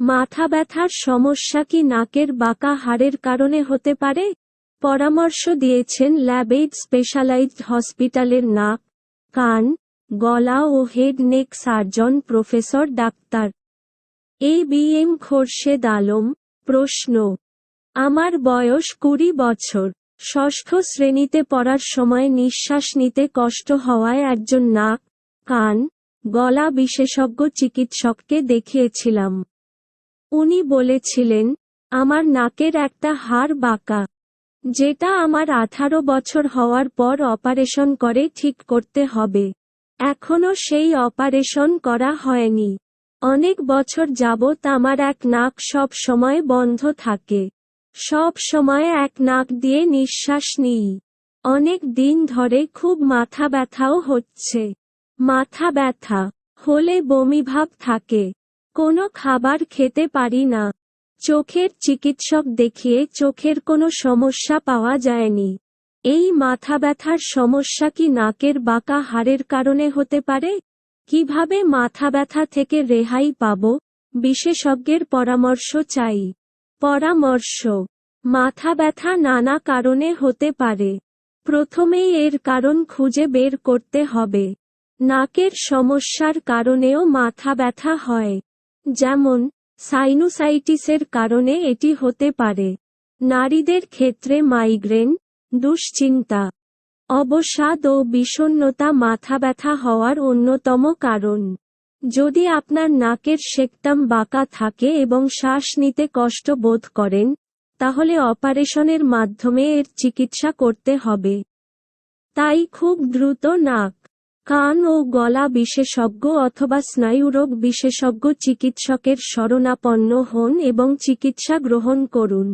মাথা ব্যথার সমস্যা কি নাকের বাঁকা হাড়ের কারণে হতে পারে? পরামর্শ দিয়েছেন ল্যাবেইড স্পেশালাইজড হসপিটালের নাক, কান, গলা ও head neck surgeon professor doctor. A B M Khorshed Alam, প্রশ্ন, আমার বয়স কুড়ি বছর, ষষ্ঠ শ্রেণীতে পড়ার সময় নিঃশ্বাস নিতে কষ্ট হওয়ায় একজন নাক, কান, গলা বিশেষজ্ঞ চিকিৎসককে দেখিয়েছিলাম। উনি বলেছিলেন, আমার নাকের একটা হাড় বাঁকা, যেটা আমার আঠারো বছর হওয়ার পর অপারেশন করে ঠিক করতে হবে। এখনও সেই অপারেশন করা হয়নি। অনেক বছর যাবত আমার এক নাক সব সময় বন্ধ থাকে। সব সময় এক নাক দিয়ে নিঃশ্বাস নিই। অনেক দিন ধরে খুব মাথা ব্যথাও হচ্ছে। মাথা ব্যথা হলে বমিভাব থাকে। কোনো খাবার খেতে পারি না। চোখের চিকিৎসক দেখিয়ে চোখের কোনো সমস্যা পাওয়া যায়নি। এই মাথা ব্যথার সমস্যা কি নাকের বাঁকা হাড়ের কারণে হতে পারে? কীভাবে মাথা ব্যথা থেকে রেহাই পাব? বিশেষজ্ঞের পরামর্শ চাই। পরামর্শ, মাথা ব্যথা নানা কারণে হতে পারে। প্রথমেই এর কারণ খুঁজে বের করতে হবে। নাকের সমস্যার কারণেও মাথা ব্যথা হয়। যেমন সাইনুসাইটিসের কারণে এটি হতে পারে। নারীদের ক্ষেত্রে মাইগ্রেন দুশ্চিন্তা, অবসাদ ও বিষণ্নতা মাথা ব্যথা হওয়ার অন্যতম কারণ। যদি আপনার নাকের সেকটাম বাঁকা থাকে এবং শ্বাস নিতে কষ্ট বোধ করেন, তাহলে অপারেশনের মাধ্যমে এর চিকিৎসা করতে হবে। তাই খুব দ্রুত নাক কান ও গলা বিশেষজ্ঞ অথবা স্নায়ুরোগ বিশেষজ্ঞ চিকিৎসকের শরণাপন্ন হন এবং চিকিৎসা গ্রহণ করুন।